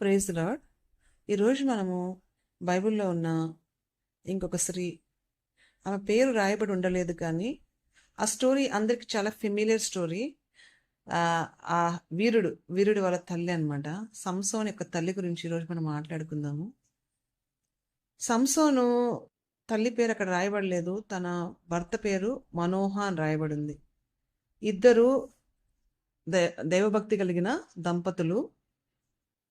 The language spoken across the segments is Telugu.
ప్రేజ్ లాడ్ ఈరోజు మనము బైబిల్లో ఉన్న ఇంకొక స్త్రీ. ఆమె పేరు రాయబడి ఉండలేదు కానీ ఆ స్టోరీ అందరికి చాలా ఫెమిలియర్ స్టోరీ ఆ వీరుడు వీరుడు వాళ్ళ తల్లి అనమాట సంసోన్ యొక్క తల్లి గురించి ఈరోజు మనం మాట్లాడుకుందాము. సంసోను తల్లి పేరు అక్కడ రాయబడలేదు. తన భర్త పేరు మనోహ అని రాయబడింది. ఇద్దరు దైవభక్తి కలిగిన దంపతులు.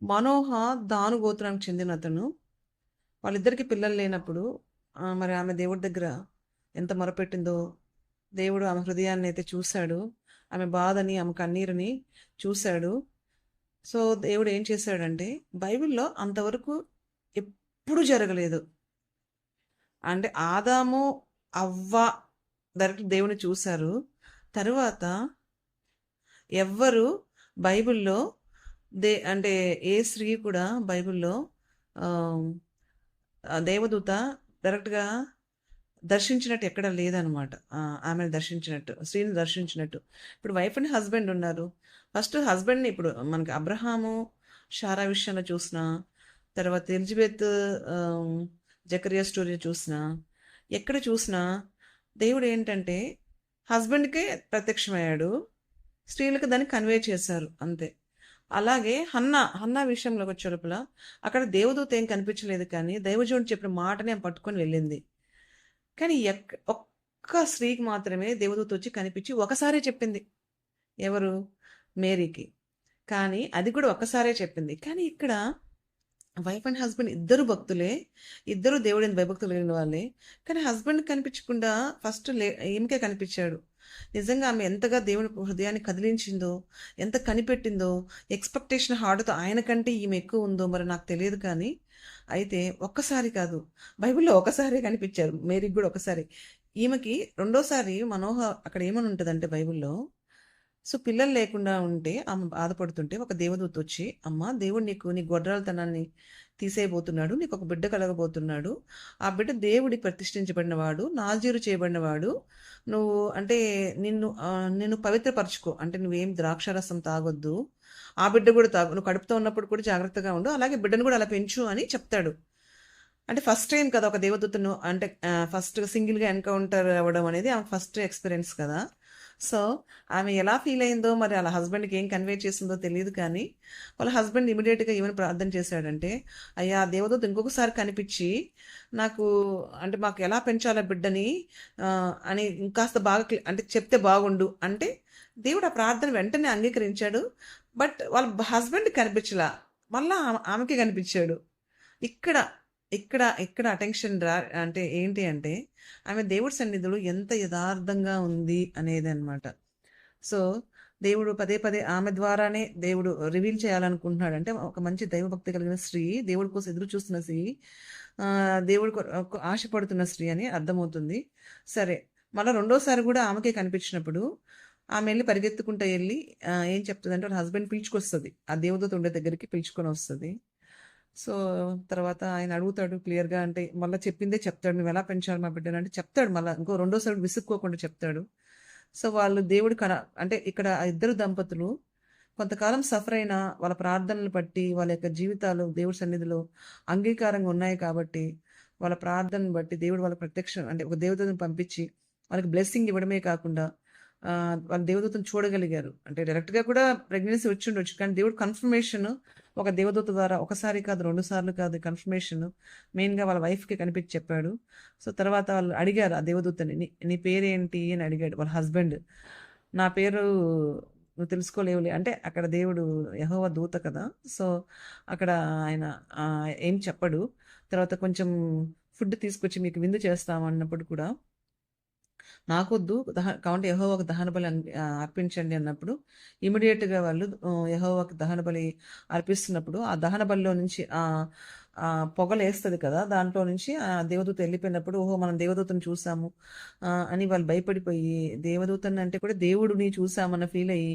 మనోహ దాను గోత్రానికి చెందిన అతను. వాళ్ళిద్దరికి పిల్లలు లేనప్పుడు మరి ఆమె దేవుడి దగ్గర ఎంత మొరపెట్టిందో దేవుడు ఆమె హృదయాన్ని అయితే చూశాడు. ఆమె బాధని ఆమె కన్నీరుని చూశాడు. సో దేవుడు ఏం చేశాడంటే బైబిల్లో అంతవరకు ఎప్పుడు జరగలేదు. అంటే ఆదాము అవ్వ డైరెక్ట్ దేవుని చూశారు. తరువాత ఎవ్వరు బైబిల్లో దే అంటే ఏ స్త్రీ కూడా బైబిల్లో దేవదూత డైరెక్ట్గా దర్శించినట్టు ఎక్కడ లేదనమాట. ఆమెను దర్శించినట్టు స్త్రీని దర్శించినట్టు. ఇప్పుడు వైఫ్ అండ్ హస్బెండ్ ఉన్నారు. ఫస్ట్ హస్బెండ్ని ఇప్పుడు మనకి అబ్రహాము షారా విషయంలో చూసిన తర్వాత ఎలిజబెత్ జకరియా స్టోరీ చూసిన ఎక్కడ చూసినా దేవుడు ఏంటంటే హస్బెండ్కే ప్రత్యక్షమయ్యాడు స్త్రీలకు దాన్ని కన్వే చేశారు అంతే. అలాగే హన్న హన్న విషయంలోకి వచ్చేటప్పుడు అక్కడ దేవదూత ఏం కనిపించలేదు కానీ దైవజోడు చెప్పిన మాటనే పట్టుకొని వెళ్ళింది. కానీ ఎక్ ఒక్క స్త్రీకి మాత్రమే దేవదూత వచ్చి కనిపించి ఒకసారే చెప్పింది. ఎవరు? మేరీకి. కానీ అది కూడా ఒక్కసారే చెప్పింది. కానీ ఇక్కడ వైఫ్ అండ్ హస్బెండ్ ఇద్దరు భక్తులే ఇద్దరు దేవుడిని భయభక్తులు లేని వాళ్ళే. కానీ హస్బెండ్ కనిపించకుండా ఫస్ట్ లే ఈమెకే కనిపించాడు. నిజంగా ఆమె ఎంతగా దేవుని హృదయాన్ని కదిలించిందో ఎంత కనిపెట్టిందో ఎక్స్పెక్టేషన్ హార్డ్తో ఆయన కంటే ఈమె ఎక్కువ ఉందో మరి నాకు తెలియదు కానీ అయితే ఒక్కసారి కాదు బైబిల్లో ఒకసారి కనిపించారు మేరీకి కూడా ఒకసారి. ఈమెకి రెండోసారి మనోహ అక్కడ ఏమని ఉంటుందంటే బైబిల్లో సో పిల్లలు లేకుండా ఉంటే ఆమె బాధపడుతుంటే ఒక దేవదూత వచ్చి అమ్మ దేవుడు నీకు నీ గొడ్రాలతనాన్ని తీసేయబోతున్నాడు నీకు ఒక బిడ్డ కలగబోతున్నాడు. ఆ బిడ్డ దేవుడికి ప్రతిష్ఠించబడినవాడు నాజీరు చేయబడినవాడు. నువ్వు అంటే నిన్ను నిన్ను పవిత్రపరచుకో. అంటే నువ్వేం ద్రాక్షారసం తాగొద్దు. ఆ బిడ్డ కూడా తాగు నువ్వు కడుపుతో ఉన్నప్పుడు కూడా జాగ్రత్తగా ఉండు. అలాగే బిడ్డను కూడా అలా పెంచు అని చెప్తాడు. అంటే ఫస్ట్ టైం కదా ఒక దేవదూతను అంటే ఫస్ట్ సింగిల్గా ఎన్కౌంటర్ అవ్వడం అనేది ఆమె ఫస్ట్ ఎక్స్పీరియన్స్ కదా. సో ఆమె ఎలా ఫీల్ అయిందో మరి వాళ్ళ హస్బెండ్కి ఏం కన్వే చేసిందో తెలియదు కానీ వాళ్ళ హస్బెండ్ ఇమీడియట్గా ఏమని ప్రార్థన చేశాడంటే అయ్యా దేవదూత ఇంకొకసారి కనిపించి నాకు అంటే మాకు ఎలా పెంచాలా బిడ్డని అని ఇంకాస్త బాగా అంటే చెప్తే బాగుండు. అంటే దేవుడు ఆ ప్రార్థన వెంటనే అంగీకరించాడు. బట్ వాళ్ళ హస్బెండ్ కనిపించలా. మళ్ళా ఆమెకి కనిపించాడు. ఇక్కడ ఇక్కడ ఇక్కడ అటెన్షన్ రా అంటే ఏంటి అంటే ఆమె దేవుడి సన్నిధులు ఎంత యథార్థంగా ఉంది అనేది అనమాట సో దేవుడు పదే పదే ఆమె ద్వారానే దేవుడు రివీల్ చేయాలనుకుంటున్నాడు అంటే ఒక మంచి దైవభక్తి కలిగిన స్త్రీ దేవుడి కోసం ఎదురు చూస్తున్న స్త్రీ దేవుడు ఆశపడుతున్న స్త్రీ అని అర్థమవుతుంది. సరే మళ్ళీ రెండోసారి కూడా ఆమెకే కనిపించినప్పుడు ఆమె వెళ్ళి పరిగెత్తుకుంటూ వెళ్ళి ఏం చెప్తుంది అంటే హస్బెండ్ పిలుచుకొస్తుంది. ఆ దేవదూత ఉండే దగ్గరికి పిలుచుకొని వస్తుంది. సో తర్వాత ఆయన అడుగుతాడు క్లియర్గా అంటే మళ్ళీ చెప్పిందే చెప్తాడు నువ్వు ఎలా పెంచాలి మా బిడ్డను? అంటే చెప్తాడు మళ్ళీ ఇంకో రెండోసారి విసుక్కోకుండా చెప్తాడు. సో వాళ్ళు దేవుడు కన అంటే ఇక్కడ ఇద్దరు దంపతులు కొంతకాలం సఫర్ అయిన వాళ్ళ ప్రార్థనలు బట్టి వాళ్ళ యొక్క జీవితాలు దేవుడి సన్నిధిలో అంగీకారంగా ఉన్నాయి కాబట్టి వాళ్ళ ప్రార్థనను బట్టి దేవుడు వాళ్ళ ప్రత్యక్షం అంటే ఒక దేవతను పంపించి వాళ్ళకి బ్లెస్సింగ్ ఇవ్వడమే కాకుండా వాళ్ళ దేవదూతను చూడగలిగారు. అంటే డైరెక్ట్గా కూడా ప్రెగ్నెన్సీ వచ్చి ఉండొచ్చు కానీ దేవుడు కన్ఫర్మేషన్ ఒక దేవదూత ద్వారా ఒకసారి కాదు రెండు సార్లు కాదు కన్ఫర్మేషన్ మెయిన్గా వాళ్ళ వైఫ్కి కనిపించి చెప్పాడు. సో తర్వాత వాళ్ళు అడిగారు ఆ దేవదూతని నీ నీ పేరేంటి? అని అడిగాడు వాళ్ళ హస్బెండ్ నా పేరు నువ్వు తెలుసుకోలేవులే. అంటే అక్కడ దేవుడు యహోవ దూత కదా. సో అక్కడ ఆయన ఏం చెప్పడు. తర్వాత కొంచెం ఫుడ్ తీసుకొచ్చి మీకు విందు చేస్తామన్నప్పుడు కూడా నాకొద్దు. దహ కాబట్టి యహో ఒక దహన బలి అర్పించండి అన్నప్పుడు ఇమీడియట్గా వాళ్ళు యహో ఒక దహన బలి అర్పిస్తున్నప్పుడు ఆ దహన బలిలో నుంచి ఆ కదా దాంట్లో నుంచి ఆ దేవదూత వెళ్ళిపోయినప్పుడు ఓహో మనం దేవదూతను చూసాము అని వాళ్ళు భయపడిపోయి దేవదూతని అంటే కూడా దేవుడిని చూసామన్న ఫీల్ అయ్యి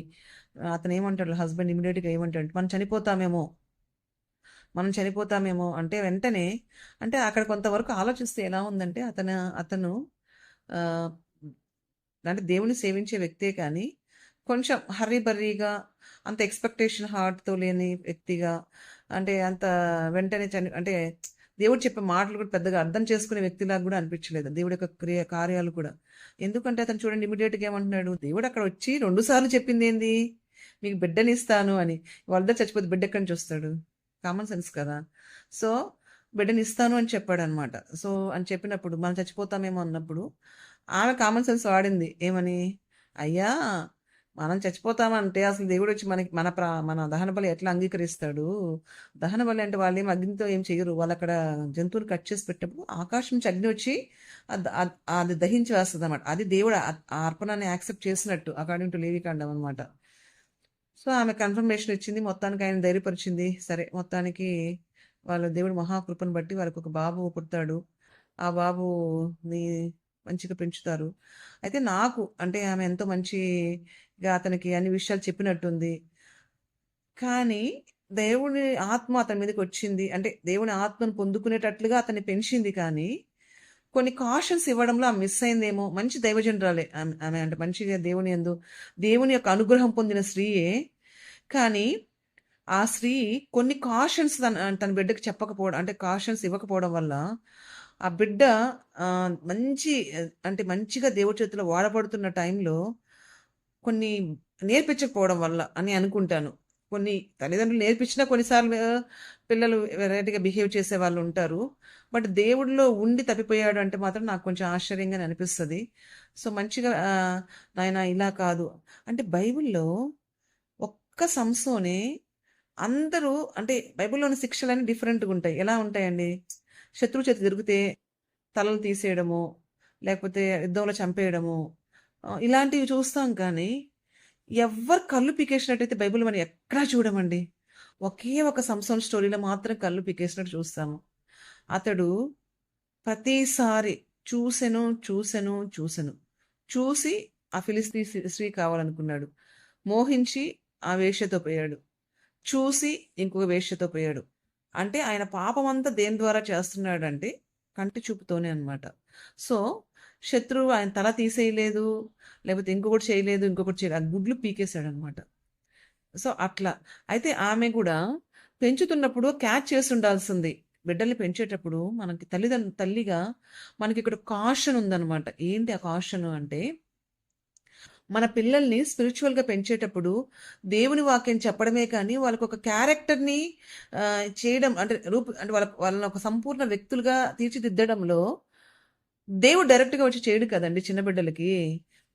అతను ఏమంటాడు హస్బెండ్ ఇమీడియట్గా ఏమంటాడు మనం చనిపోతామేమో మనం చనిపోతామేమో అంటే వెంటనే అంటే అక్కడ కొంతవరకు ఆలోచిస్తే ఎలా ఉందంటే అతను అతను అంటే దేవుని సేవించే వ్యక్తే కానీ కొంచెం హర్రీ బర్రీగా అంత ఎక్స్పెక్టేషన్ హార్ట్తో లేని వ్యక్తిగా అంటే అంత వెంటనే చని అంటే దేవుడు చెప్పే మాటలు కూడా పెద్దగా అర్థం చేసుకునే వ్యక్తిలాగా కూడా అనిపించలేదు. దేవుడి యొక్క క్రియ కార్యాలు కూడా. ఎందుకంటే అతను చూడండి ఇమీడియట్గా ఏమంటున్నాడు దేవుడు అక్కడ వచ్చి రెండు సార్లు చెప్పింది ఏంది? మీకు బిడ్డని ఇస్తాను అని. వాళ్ళిద్దరు చచ్చిపోతే బిడ్డ ఎక్కడి నుంచి వస్తాడు? కామన్ సెన్స్ కదా. సో బిడ్డని ఇస్తాను అని చెప్పాడు అనమాట సో అని చెప్పినప్పుడు మనం చచ్చిపోతామేమో అన్నప్పుడు ఆమె కామన్ సెన్స్ వాడింది. ఏమని? అయ్యా మనం చచ్చిపోతామంటే అసలు దేవుడు వచ్చి మనకి మన ప్రా మన దహన బలి ఎట్లా అంగీకరిస్తాడు? దహన బలి అంటే వాళ్ళు ఏం అగ్నితో ఏం చేయరు. వాళ్ళు అక్కడ జంతువులు కట్ చేసి పెట్టినప్పుడు ఆకాశం నుంచి అగ్ని వచ్చి అది దహించి వేస్తుంది అనమాట అది దేవుడు ఆ అర్పణాన్ని యాక్సెప్ట్ చేసినట్టు. అకార్డింగ్ టు లేవికాండం అనమాట సో ఆమె కన్ఫర్మేషన్ ఇచ్చింది. మొత్తానికి ఆయన ధైర్యపరిచింది. సరే మొత్తానికి వాళ్ళ దేవుడు మహాకృపను బట్టి వాళ్ళకి ఒక బాబు పుడతాడు. ఆ బాబు నీ మంచిగా పెంచుతారు. అయితే నాకు అంటే ఆమె ఎంతో మంచిగా అతనికి అన్ని విషయాలు చెప్పినట్టుంది. కానీ దేవుని ఆత్మ అతని మీదకి వచ్చింది. అంటే దేవుని ఆత్మను పొందుకునేటట్లుగా అతన్ని పెంచింది కానీ కొన్ని కాషన్స్ ఇవ్వడంలో ఆమె మిస్ అయిందేమో. మంచి దైవజనరాలే ఆమె ఆమె అంటే మంచిగా దేవుని ఎందు దేవుని యొక్క అనుగ్రహం పొందిన స్త్రీయే. కానీ ఆ స్త్రీ కొన్ని కాషన్స్ తన తన బిడ్డకి చెప్పకపోవడం అంటే కాషన్స్ ఇవ్వకపోవడం వల్ల ఆ బిడ్డ మంచి అంటే మంచిగా దేవుడి చేతిలో వాడబడుతున్న టైంలో కొన్ని నేర్పించకపోవడం వల్ల అని అనుకుంటాను. కొన్ని తల్లిదండ్రులు నేర్పించిన కొన్నిసార్లు పిల్లలు వెరైటీగా బిహేవ్ చేసే వాళ్ళు ఉంటారు. బట్ దేవుడిలో ఉండి తప్పిపోయాడు అంటే మాత్రం నాకు కొంచెం ఆశ్చర్యంగా అనిపిస్తుంది. సో మంచిగా నాయన ఇలా కాదు. అంటే బైబిల్లో ఒక్క సంస్థనే అందరూ అంటే బైబిల్లోని శిక్షలన్నీ డిఫరెంట్గా ఉంటాయి. ఎలా ఉంటాయండి? శత్రువు చేతి దొరికితే తలలు తీసేయడము లేకపోతే యుద్ధంలో చంపేయడము ఇలాంటివి చూస్తాం కానీ ఎవ్వరు కళ్ళు పీకేసినట్టయితే బైబిల్ మనం ఎక్కడా చూడమండి. ఒకే ఒక సంసం స్టోరీలో మాత్రం కళ్ళు పీకేసినట్టు చూస్తాము. అతడు ప్రతిసారి చూసెను చూసెను చూసెను. చూసి ఆ ఫిలిస్తీ స్త్రీ కావాలనుకున్నాడు. మోహించి ఆ వేష్యతో పోయాడు. చూసి ఇంకొక వేష్యతో పోయాడు. అంటే ఆయన పాపం అంతా దేని ద్వారా చేస్తున్నాడంటే కంటి చూపుతోనే అనమాట సో శత్రువు ఆయన తల తీసేయలేదు లేకపోతే ఇంకొకటి చేయలేదు ఇంకొకటి చేయలేదు ఆ గుడ్లు పీకేశాడు అనమాట సో అట్లా. అయితే ఆమె కూడా పెంచుతున్నప్పుడు క్యాచ్ చేసి ఉండాల్సింది. బిడ్డల్ని పెంచేటప్పుడు మనకి తల్లిదండ్రు తల్లిగా మనకి ఇక్కడ కాషన్ ఉందన్నమాట. ఏంటి ఆ కాషన్ అంటే మన పిల్లల్ని స్పిరిచువల్గా పెంచేటప్పుడు దేవుని వాక్యం చెప్పడమే కానీ వాళ్ళకు ఒక క్యారెక్టర్ని చేయడం అంటే రూపు అంటే వాళ్ళ వాళ్ళని ఒక సంపూర్ణ వ్యక్తులుగా తీర్చిదిద్దడంలో దేవుడు డైరెక్ట్గా వచ్చి చేయడు కదండి చిన్న బిడ్డలకి.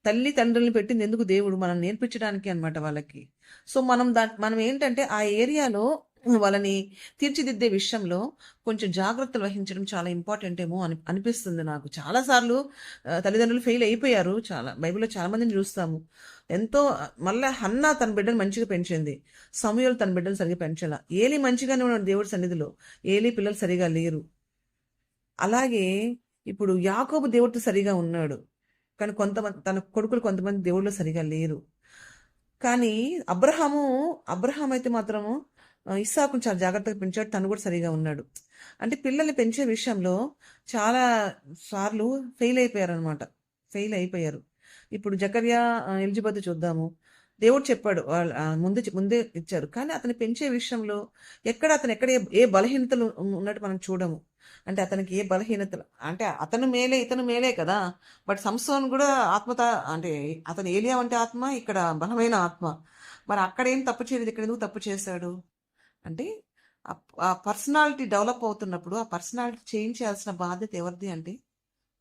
తల్లి తండ్రుల్ని పెట్టింది ఎందుకు దేవుడు? మనం నేర్పించడానికి అన్నమాట వాళ్ళకి. సో మనం దా మనం ఏంటంటే ఆ ఏరియాలో వాళ్ళని తీర్చిదిద్దే విషయంలో కొంచెం జాగ్రత్తలు వహించడం చాలా ఇంపార్టెంట్ ఏమో అని అనిపిస్తుంది నాకు. చాలాసార్లు తల్లిదండ్రులు ఫెయిల్ అయిపోయారు. చాలా బైబిల్లో చాలా మందిని చూస్తాము. ఎంతో మళ్ళీ హన్నా తన బిడ్డను మంచిగా పెంచింది. సమయాలు తన బిడ్డను సరిగా పెంచాల. ఏలి మంచిగానే ఉన్నాడు దేవుడి సన్నిధిలో. ఏలి పిల్లలు సరిగా లేరు. అలాగే ఇప్పుడు యాకోబు దేవుడితో సరిగా ఉన్నాడు. కానీ కొంతమంది తన కొడుకులు కొంతమంది దేవుళ్ళు సరిగా లేరు. కానీ అబ్రహాము అబ్రహాం అయితే మాత్రము ఇస్సాకును చాలా జాగ్రత్తగా పెంచాడు. తను కూడా సరిగా ఉన్నాడు. అంటే పిల్లల్ని పెంచే విషయంలో చాలా సార్లు ఫెయిల్ అయిపోయారు అనమాట ఫెయిల్ అయిపోయారు. ఇప్పుడు జకర్యా ఎలిజబెత్ చూద్దాము. దేవుడు చెప్పాడు వాళ్ళు ముందు ముందే ఇచ్చారు. కానీ అతను పెంచే విషయంలో ఎక్కడ అతను ఎక్కడ ఏ- ఏ బలహీనతలు ఉన్నట్టు మనం చూడము. అంటే అతనికి ఏ బలహీనతలు అంటే అతను మేలే ఇతను మేలే కదా. బట్ సంస్థను కూడా ఆత్మత అంటే అతను ఏలియా అంటే ఆత్మ ఇక్కడ బలమైన ఆత్మ. మరి అక్కడ ఏం తప్పు చేయలేదు ఇక్కడ ఎందుకు తప్పు చేశాడు? అంటే ఆ- పర్సనాలిటీ డెవలప్ అవుతున్నప్పుడు ఆ పర్సనాలిటీ చేంజ్ చేయాల్సిన బాధ్యత ఎవరిది అంటే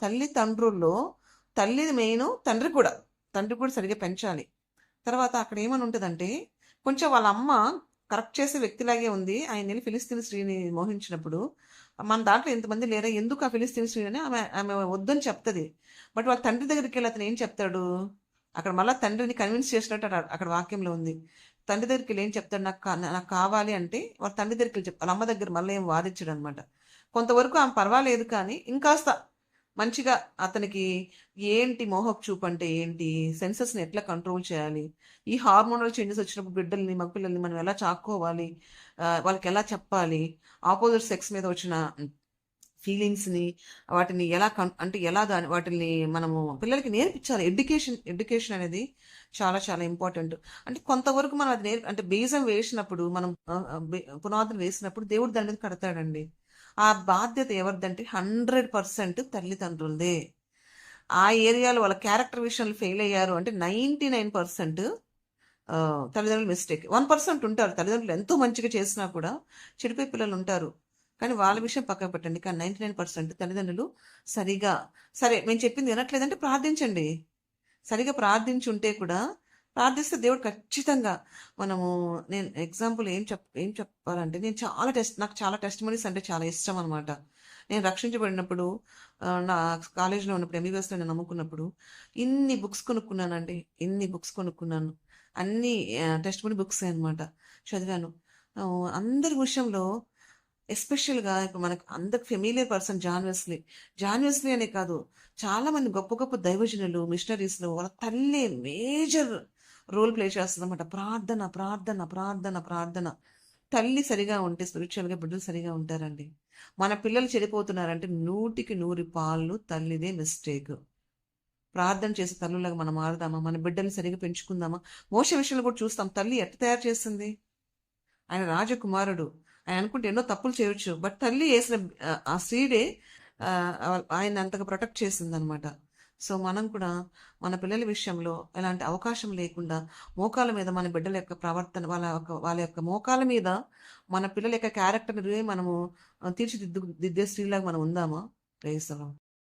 తల్లి తండ్రుల్లో తల్లి మెయిన్ తండ్రి కూడా తండ్రి కూడా సరిగ్గా పెంచాలి. తర్వాత అక్కడ ఏమని ఉంటుందంటే కొంచెం వాళ్ళ అమ్మ కరెక్ట్ చేసే వ్యక్తిలాగే ఉంది ఆయన వెళ్ళి ఫిలిస్తీన్ స్త్రీని మోహించినప్పుడు మన దాంట్లో ఎంతమంది లేరా ఎందుకు ఆ ఫిలిస్తీన్ స్త్రీ అని ఆమె ఆమె వద్దని చెప్తుంది. బట్ వాళ్ళ తండ్రి దగ్గరికి వెళ్ళి అతను ఏం చెప్తాడు? అక్కడ మళ్ళీ తండ్రిని కన్విన్స్ చేసినట్టు అక్కడ- అక్కడ వాక్యంలో ఉంది. తండ్రి దగ్గరికి వెళ్ళి ఏం చెప్తాడు? నాకు నాకు కావాలి అంటే వాళ్ళ తండ్రి దగ్గరికి వెళ్ళి చెప్తారు అమ్మ దగ్గర మళ్ళీ ఏం వాదించడు అనమాట కొంతవరకు ఆమె పర్వాలేదు కానీ ఇంకాస్త మంచిగా అతనికి ఏంటి మోహక్ చూపు అంటే ఏంటి? సెన్సెస్ని ఎట్లా కంట్రోల్ చేయాలి? ఈ హార్మోనల్ చేంజెస్ వచ్చినప్పుడు బిడ్డల్ని మగపిల్లల్ని మనం ఎలా చాక్కోవాలి? వాళ్ళకి ఎలా చెప్పాలి? ఆపోజిట్ సెక్స్ మీద వచ్చిన ఫీలింగ్స్ని వాటిని ఎలా కన్ అంటే ఎలా దాని వాటిని మనము పిల్లలకి నేర్పించాలి. ఎడ్యుకేషన్ ఎడ్యుకేషన్ అనేది చాలా చాలా ఇంపార్టెంట్. అంటే కొంతవరకు మనం అది నేర్ అంటే బీజం వేసినప్పుడు మనం పునాదులు వేసినప్పుడు దేవుడు దాని మీద కడతాడండి. ఆ బాధ్యత ఎవరిదంటే హండ్రెడ్ పర్సెంట్ తల్లిదండ్రులదే. ఆ ఏరియాలో వాళ్ళ క్యారెక్టర్ విషయంలో ఫెయిల్ అయ్యారు అంటే నైంటీ నైన్ పర్సెంట్ తల్లిదండ్రుల మిస్టేక్. వన్ పర్సెంట్ ఉంటారు తల్లిదండ్రులు ఎంతో మంచిగా చేసినా కూడా చెడిపోయే పిల్లలు ఉంటారు. కానీ వాళ్ళ విషయం పక్కన పెట్టండి. కానీ నైంటీ నైన్ పర్సెంట్ తల్లిదండ్రులు సరిగా సరే మేము చెప్పింది వినట్లేదంటే ప్రార్థించండి. సరిగా ప్రార్థించి ఉంటే కూడా ప్రార్థిస్తే దేవుడు ఖచ్చితంగా మనము నేను ఎగ్జాంపుల్ ఏం చెప్ ఏం చెప్పాలంటే నేను చాలా టెస్ట్ నాకు చాలా టెస్ట్ మనీస్ అంటే చాలా ఇష్టం అనమాట నేను రక్షించబడినప్పుడు నా కాలేజీలో ఉన్నప్పుడు ఎంబీబీఎస్లో నేను నమ్ముకున్నప్పుడు ఇన్ని బుక్స్ కొనుక్కున్నానండి. ఇన్ని బుక్స్ కొనుక్కున్నాను. అన్ని టెస్ట్ మనీ బుక్స్ అనమాట చదివాను. అందరి విషయంలో ఎస్పెషల్గా ఇప్పుడు మనకు అందరికి familiar person John Wesley. John Wesley అనే కాదు చాలా మంది గొప్ప గొప్ప దైవజనులు మిషనరీస్లు వాళ్ళ తల్లి మేజర్ రోల్ ప్లే చేస్తుందన్నమాట. ప్రార్థన ప్రార్థన ప్రార్థన ప్రార్థన. తల్లి సరిగా ఉంటే స్పిరిచువల్గా బిడ్డలు సరిగా ఉంటారండి. మన పిల్లలు చెడిపోతున్నారంటే నూటికి నూరి పాళ్ళు తల్లిదే మిస్టేక్. ప్రార్థన చేసే తల్లులాగా మనం మారుదామా? మన బిడ్డని సరిగా పెంచుకుందామా? మోస విషయంలో కూడా చూస్తాం తల్లి ఎట్ట తయారు చేస్తుంది? ఆయన రాజకుమారుడు. ఆయన అనుకుంటే ఎన్నో తప్పులు చేయొచ్చు. బట్ తల్లి వేసిన ఆ, సీడే స్త్రీడే ఆయన అంతగా ప్రొటెక్ట్ చేసింది అనమాట సో మనం కూడా మన పిల్లల విషయంలో ఎలాంటి అవకాశం లేకుండా మోకాల మీద మన బిడ్డల యొక్క ప్రవర్తన వాళ్ళ యొక్క వాళ్ళ యొక్క మోకాల మీద మన పిల్లల యొక్క క్యారెక్టర్ని మనము తీర్చిదిద్దు దిద్దే స్త్రీలాగా మనం ఉందామా? ప్రేసలం